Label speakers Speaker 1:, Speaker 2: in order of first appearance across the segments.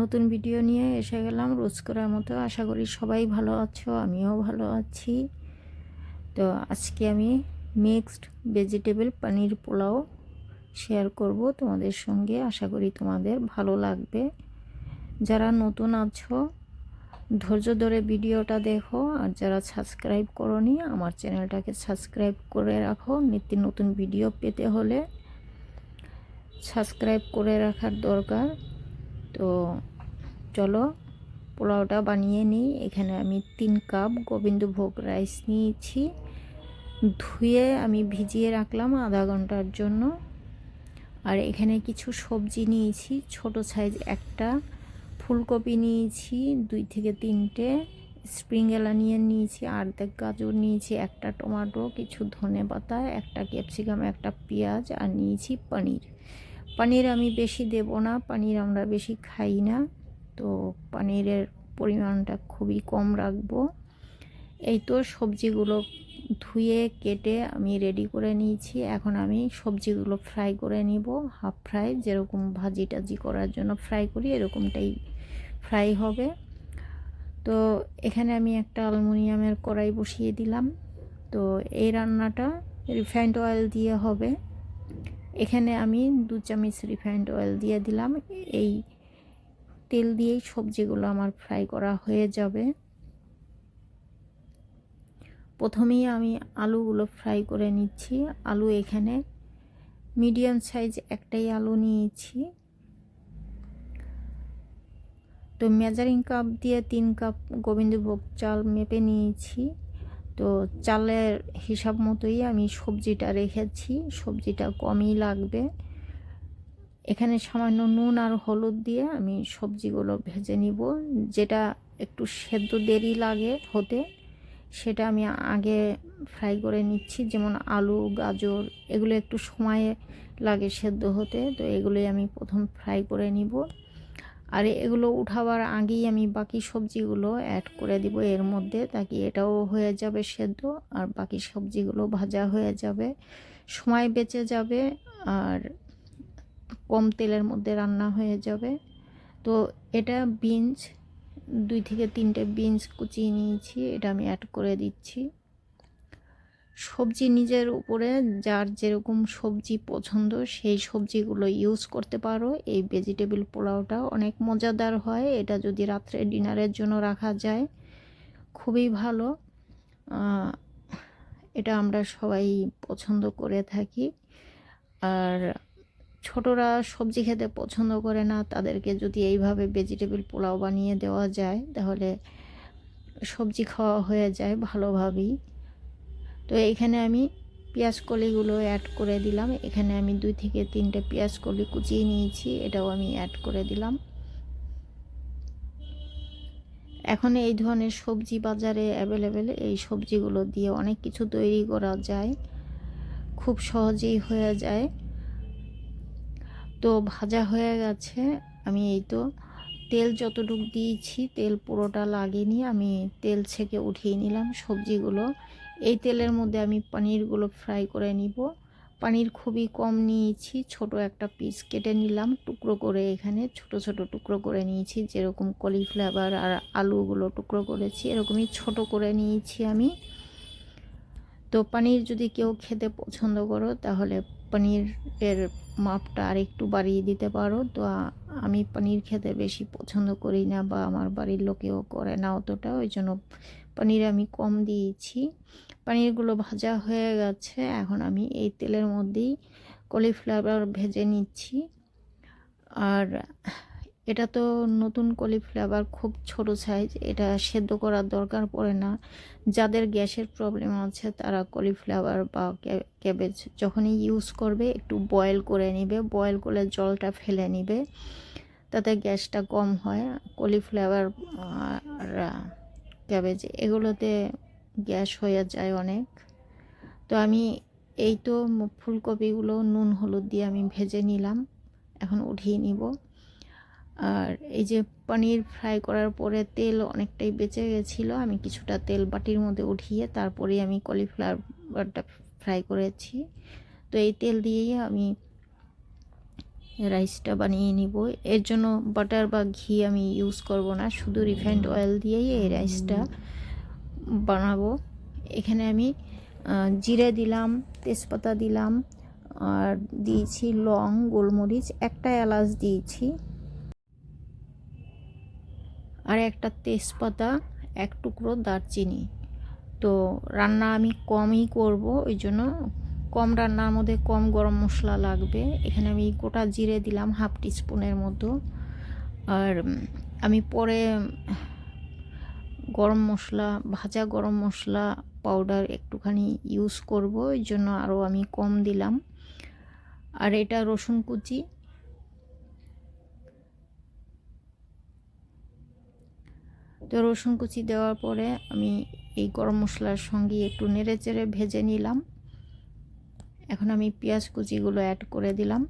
Speaker 1: নতুন ভিডিও নিয়ে এসে গেলাম। রোজ করার মতো আশা করি সবাই ভালো আছো, আমিও ভালো আছি। তো আজকে আমি মিক্সড ভেজিটেবল পনির পোলাও শেয়ার করব তোমাদের সঙ্গে। আশা করি তোমাদের ভালো লাগবে। যারা নতুন আছো, ধৈর্য ধরে ভিডিওটা দেখো। আর যারা সাবস্ক্রাইব করনি, আমার চ্যানেলটাকে সাবস্ক্রাইব করে রাখো। নিত্য নতুন ভিডিও পেতে হলে সাবস্ক্রাইব করে রাখার দরকার। তো চলো পোলাওটা বানিয়ে নিই। এখানে আমি তিন কাপ গোবিন্দভোগ রাইস নিয়েছি। ধুয়ে আমি ভিজিয়ে রাখলাম আধা ঘণ্টার জন্য। আর এখানে কিছু সবজি নিয়েছি, ছোট সাইজ একটা। ফুলকপি নিয়েছি, দুই থেকে তিনটে। স্প্রিং নিয়ে নিয়েছি, আর্ধেক গাজর নিয়েছি, একটা টমেটো, কিছু ধনে পাতা একটা ক্যাপসিকাম, একটা পেঁয়াজ, আর নিয়েছি পনির। পনির আমি বেশি দেব না, পনির আমরা বেশি খাই না। তো পনিরের পরিমাণটা খুবই কম রাখব। এই তো সবজিগুলো ধুয়ে, কেটে আমি রেডি করে নিয়েছি। এখন আমি সবজিগুলো ফ্রাই করে নিব। হাফ ফ্রাই যেরকম ভাজি টাজি করার জন্য ফ্রাই করি, এরকমটাই ফ্রাই হবে। তো এখানে আমি একটা অ্যালুমিনিয়ামের কড়াই বসিয়ে দিলাম। তো এই রান্নাটা রিফাইন্ড অয়েল দিয়ে হবে। এখানে আমি দু চামচ রিফাইন্ড অয়েল দিয়ে দিলাম। এই তেল দিয়েই সবজিগুলো আমার ফ্রাই করা হয়ে যাবে। প্রথমেই আমি আলুগুলো ফ্রাই করে নিচ্ছি। আলু এখানে মিডিয়াম সাইজ একটাই আলু নিয়েছি। তো মেজারিং কাপ দিয়ে তিন কাপ গোবিন্দভোগ চাল মেপে নিয়েছি। তো চালের হিসাব মতোই আমি সবজিটা রেখেছি। সবজিটা কমই লাগবে। এখানে সামান্য নুন আর হলুদ দিয়ে আমি সবজিগুলো ভেজে নিব। যেটা একটু সেদ্ধ দেরি লাগে হতে, সেটা আমি আগে ফ্রাই করে নিচ্ছি। যেমন আলু, গাজর, এগুলো একটু সময়ে লাগে সেদ্ধ হতে, তো এগুলোই আমি প্রথম ফ্রাই করে নিব। আর এগুলো উঠাবার আগেই আমি বাকি সবজিগুলো অ্যাড করে দিব। এর মধ্যে তাকে এটাও হয়ে যাবে সেদ্ধ, আর বাকি সবজিগুলো ভাজা হয়ে যাবে। সময় বেঁচে যাবে, আর কম তেলের মধ্যে রান্না হয়ে যাবে। তো এটা বিনস দুই থেকে তিনটে বিনস কুচিয়ে নিয়েছি, এটা আমি অ্যাড করে দিচ্ছি। সবজি নিজের উপরে, যার যেরকম সবজি পছন্দ, সেই সবজিগুলো ইউজ করতে পারো। এই ভেজিটেবল পোলাওটা অনেক মজাদার হয়। এটা যদি রাত্রে ডিনারের জন্য রাখা যায়, খুবই ভালো। এটা আমরা সবাই পছন্দ করে থাকি। আর ছোটরা সবজি খেতে পছন্দ করে না, তাদেরকে যদি এইভাবে ভেজিটেবল পোলাও বানিয়ে দেওয়া যায়, তাহলে সবজি খাওয়া হয়ে যায় ভালোভাবেই। তো এখানে আমি পেঁয়াজ কলিগুলো অ্যাড করে দিলাম। এখানে আমি দুই থেকে তিনটে পেঁয়াজ কলি কুচিয়ে নিয়েছি, এটাও আমি অ্যাড করে দিলাম। এখন এই ধরনের সবজি বাজারে অ্যাভেলেবেল এই সবজিগুলো দিয়ে অনেক কিছু তৈরি করা যায়। খুব সহজেই হয়ে যায়। তো ভাজা হয়ে গেছে। আমি এই তো তেল যতটুক দিয়েছি, তেল পুরোটা লাগেনি আমি তেল ছেঁকে উঠিয়ে নিলাম সবজিগুলো। এই তেলের মধ্যে আমি পনিরগুলো ফ্রাই করে নিব। পনির খুবই কম নিয়েছি, ছোট একটা পিস কেটে নিলাম, টুকরো করে এখানে ছোট ছোট টুকরো করে নিয়েছি, যেরকম কলিফ্লাওয়ার আর আলুগুলো টুকরো করেছি, এরকমই ছোট করে নিয়েছি আমি। তো পনির যদি কেউ খেতে পছন্দ করো, তাহলে পনিরের মাপটা আর একটু বাড়িয়ে দিতে পারো। তো আমি পনির খেতে বেশি পছন্দ করি না বা আমার বাড়ির লোকেও করে না অতটা, ওই জন্য পনির আমি কম দিয়েছি। পনিরগুলো ভাজা হয়ে গেছে। এখন আমি এই তেলের মধ্যেই কলিফ্লাওয়ার ভেজে নিচ্ছি। আর এটা তো নতুন কলিফ্লাওয়ার, খুব ছোট সাইজ এটা সেদ্ধ করার দরকার পড়ে না। যাদের গ্যাসের প্রবলেম আছে, তারা কলিফ্লাওয়ার বা ক্যাবেজ যখনই ইউজ করবে, একটু বয়েল করে নেবে। বয়েল করে জলটা ফেলে নেবে। তাতে গ্যাসটা কম হয়। কলিফ্লাওয়ার আর ক্যাবেজ এগুলোতে গ্যাস হয়ে যায় অনেক। তো আমি এই তো ফুলকপিগুলো নুন হলুদ দিয়ে আমি ভেজে নিলাম, এখন উঠিয়ে নিব। আর এই যে পনির ফ্রাই করার পরে তেল অনেকটাই বেঁচে গেছিল, আমি কিছুটা তেল বাটির মধ্যে উঠিয়ে তারপরেই আমি কলিফ্লাওয়ারটা ফ্রাই করেছি। তো এই তেল দিয়েই আমি রাইসটা বানিয়ে নিব। এর জন্য বাটার বা ঘি আমি ইউজ করব না, শুধু রিফাইন্ড অয়েল দিয়েই এই রাইসটা বানাবো। এখানে আমি জিরে দিলাম, তেজপাতা দিলাম, আর দিয়েছি লং, গোলমরিচ, একটা এলাচ দিয়েছি, আর একটা তেজপাতা, এক টুকরো দারচিনি। তো রান্না আমি কমই করব, ওই জন্য কম রান্নার মধ্যে কম গরম মশলা লাগবে। এখানে আমি গোটা জিরে দিলাম, হাফ টিস্পুনের মতো। আর আমি পরে গরম মশলা, ভাজা গরম মশলা পাউডার একটুখানি ইউজ করব ওই জন্য আরও আমি কম দিলাম। আর এটা রসুন কুচি। তো রসুন কুচি দেওয়ার পরে আমি এই গরম মশলার সঙ্গে একটু নেড়ে চেড়ে ভেজে নিলাম। এখন আমি পেঁয়াজ কুচিগুলো অ্যাড করে দিলাম।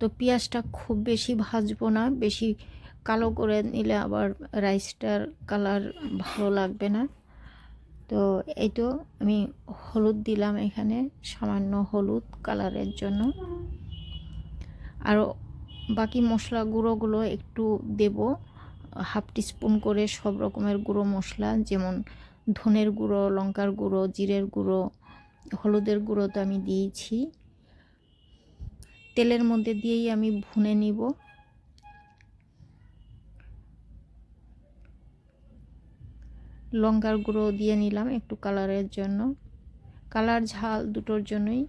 Speaker 1: তো পেঁয়াজটা খুব বেশি ভাজবো না, বেশি কালো করে নিলে আবার রাইসটার কালার ভালো লাগবে না। তো এই তো আমি হলুদ দিলাম এখানে, সামান্য হলুদ কালারের জন্য। আর বাকি মশলা গুঁড়োগুলো একটু দেব। হাফ টিস্পুন করে সব রকমের গুঁড়ো মশলা, যেমন ধনের গুঁড়ো, লঙ্কার গুঁড়ো, জিরের গুঁড়ো, হলুদের গুঁড়ো তো আমি দিয়েছি। তেলের মধ্যে দিয়েই আমি ভুনে নিব। লঙ্কার গুঁড়ো দিয়ে নিলাম একটু কালারের জন্য। কালার ঝাল দুটোর জন্যই।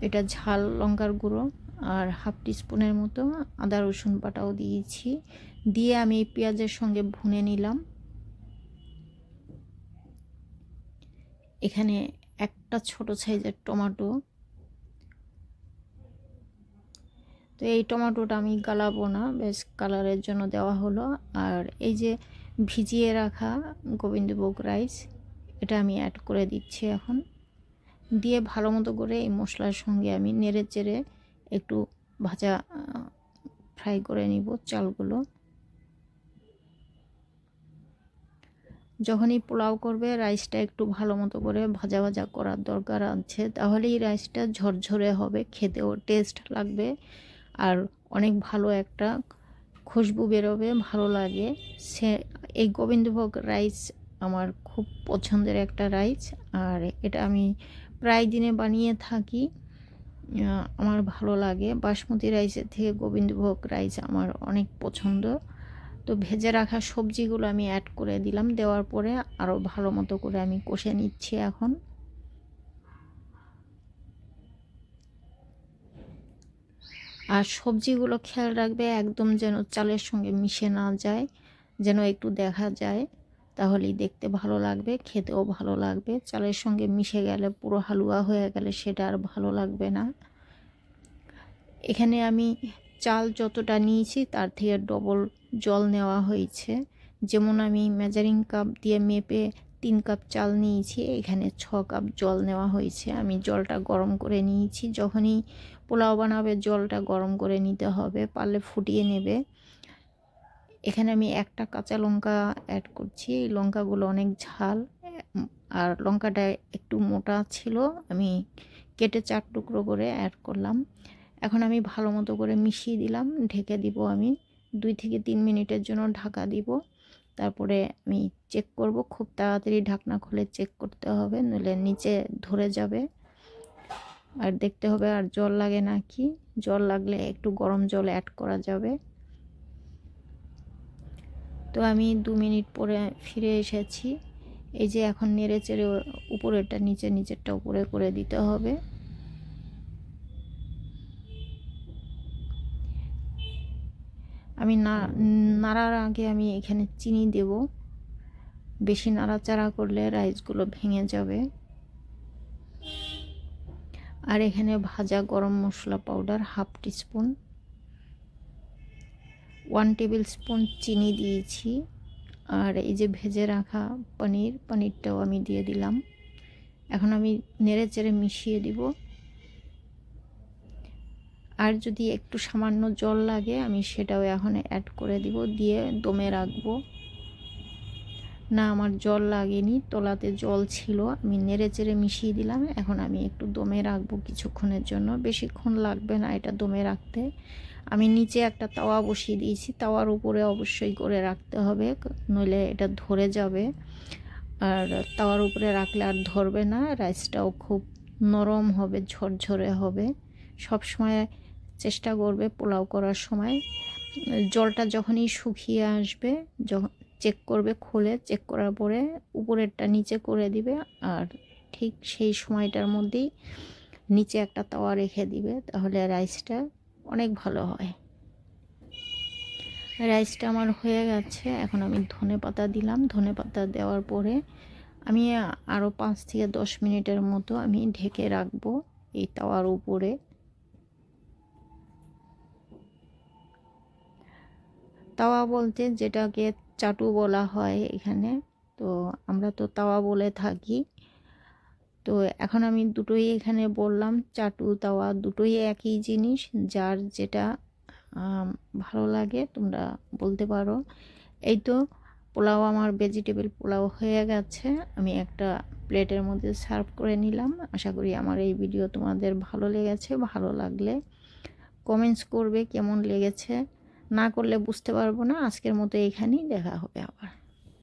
Speaker 1: এটা ঝাল লঙ্কার গুঁড়ো। আর হাফ টিস্পুনের মতো আদা রসুন বাটাও দিয়েছি। দিয়ে আমি এই পেঁয়াজের সঙ্গে ভুনে নিলাম। এখানে একটা ছোট সাইজের টমেটো। তো এই টমেটোটা আমি গালাবো না, বেশ কালারের জন্য দেওয়া হলো। আর এই যে ভিজিয়ে রাখা গোবিন্দভোগ রাইস, এটা আমি অ্যাড করে দিচ্ছি এখন। দিয়ে ভালো মতো করে এই মশলার সঙ্গে আমি নেড়ে চেড়ে একটু ভাজা ফ্রাই করে নিব চালগুলো। যখনই পোলাও করবে, রাইসটা একটু ভালো মতো করে ভাজা ভাজা করার দরকার আছে, তাহলেই রাইসটা ঝরঝরে হবে, খেতেও টেস্ট লাগবে আর অনেক ভালো একটা খুশবু বেরোবে, ভালো লাগে। সে, এই গোবিন্দভোগ রাইস আমার খুব পছন্দের একটা রাইস আর এটা আমি প্রায় দিনে বানিয়ে থাকি। আমার ভালো লাগে। বাসমতি রাইসের থেকে গোবিন্দভোগ রাইস আমার অনেক পছন্দ। তো ভেজে রাখা সবজিগুলো আমি অ্যাড করে দিলাম। দেওয়ার পরে আরও ভালো মতো করে আমি কষে নিচ্ছি এখন। আর সবজিগুলো খেয়াল রাখবে, একদম যেন চালের সঙ্গে মিশে না যায়, যেন একটু দেখা যায়। তাহলেই দেখতে ভালো লাগবে, খেতেও ভালো লাগবে। চালের সঙ্গে মিশে গেলে পুরো হালুয়া হয়ে গেলে সেটা আর ভালো লাগবে না। এখানে আমি চাল যতটা নিয়েছি তার থেকে ডবল জল নেওয়া হয়েছে। যেমন আমি মেজারিং কাপ দিয়ে মেপে তিন কাপ চাল নিয়েছি, এখানে ছ কাপ জল নেওয়া হয়েছে। আমি জলটা গরম করে নিয়েছি। যখনই পোলাও বানাবে জলটা গরম করে নিতে হবে, পারলে ফুটিয়ে নেবে। এখানে আমি একটা কাঁচা লঙ্কা অ্যাড করছি। এই লঙ্কাগুলো অনেক ঝাল। আর লঙ্কাটা একটু মোটা ছিল। আমি কেটে চার টুকরো করে অ্যাড করলাম। এখন আমি ভালো মতো করে মিশিয়ে দিলাম। ঢেকে দিব আমি। দুই থেকে তিন মিনিটের জন্য ঢাকা দিব। তারপরে আমি চেক করব। খুব তাড়াতাড়ি ঢাকনা খুলে চেক করতে হবে। নইলে নিচে ধরে যাবে। আর দেখতে হবে আর জল লাগে নাকি? জল লাগলে একটু গরম জল অ্যাড করা যাবে। তো আমি দু মিনিট পরে ফিরে এসেছি। এই যে এখন নেড়ে চেড়ে উপরেরটা নিচে, নিচেরটা উপরে করে দিতে হবে। আমি নাড়ার আগে আমি এখানে চিনি দেব। বেশি নাড়াচাড়া করলে রাইসগুলো ভেঙে যাবে। আর এখানে ভাজা গরম মশলা powder half teaspoon one tablespoon চিনি দিয়েছি। আর এই যে ভেজে রাখা পনির, পনিরটাও আমি দিয়ে দিলাম। এখন আমি নেড়ে চেড়ে মিশিয়ে দিব। আর যদি একটু সামান্য জল লাগে, আমি সেটাও এখন অ্যাড করে দিব। দিয়ে দমে রাখব। না, আমার জল লাগেনি, তোলাতে জল ছিল, আমি নেড়ে চেড়ে মিশিয়ে দিলাম, এখন আমি একটু দমে রাখব কিছুক্ষণের জন্য। বেশিক্ষণ লাগবে না এটা দমে রাখতে। আমি নিচে একটা তাওয়া বসিয়ে দিয়েছি, তাওয়ার উপরে অবশ্যই করে রাখতে হবে, নইলে এটা ধরে যাবে। আর তাওয়ার উপরে রাখলে আর ধরবে না, রাইসটাও খুব নরম হবে, ঝরঝরে হবে। সব সময় চেষ্টা করবে পোলাও করার সময়। জলটা যখনই শুকিয়ে আসবে যখন চেক করবে, খুলে চেক করার পরে উপরেরটা নিচে করে দিবে আর ঠিক সেই সময়টার মধ্যেই নিচে একটা তাওয়া রেখে দিবে, তাহলে রাইসটা অনেক ভালো হয়। রাইসটা আমার হয়ে গেছে, এখন আমি ধনে পাতা দিলাম। ধনে পাতা দেওয়ার পরে আমি আরও পাঁচ থেকে দশ মিনিটের মতো আমি ঢেকে রাখব এই তাওয়ার উপরে। তাওয়া বলতে যেটাকে চাটু বলা হয় এখানে। তো আমরা তো তাওয়া বলে থাকি। তো এখন আমি দুটোই এখানে বললাম, চাটু, তাওয়া দুটোই একই জিনিস। যার যেটা ভালো লাগে তোমরা বলতে পারো। এই তো পোলাও আমার ভেজিটেবল পোলাও হয়ে গেছে। আমি একটা প্লেটের মধ্যে সার্ভ করে নিলাম। আশা করি আমার এই ভিডিও তোমাদের ভালো লেগেছে, ভালো লাগলে কমেন্টস করবে কেমন লেগেছে। না করলে বুঝতে পারব না। আজকের মতো এইখানেই দেখা হবে আবার।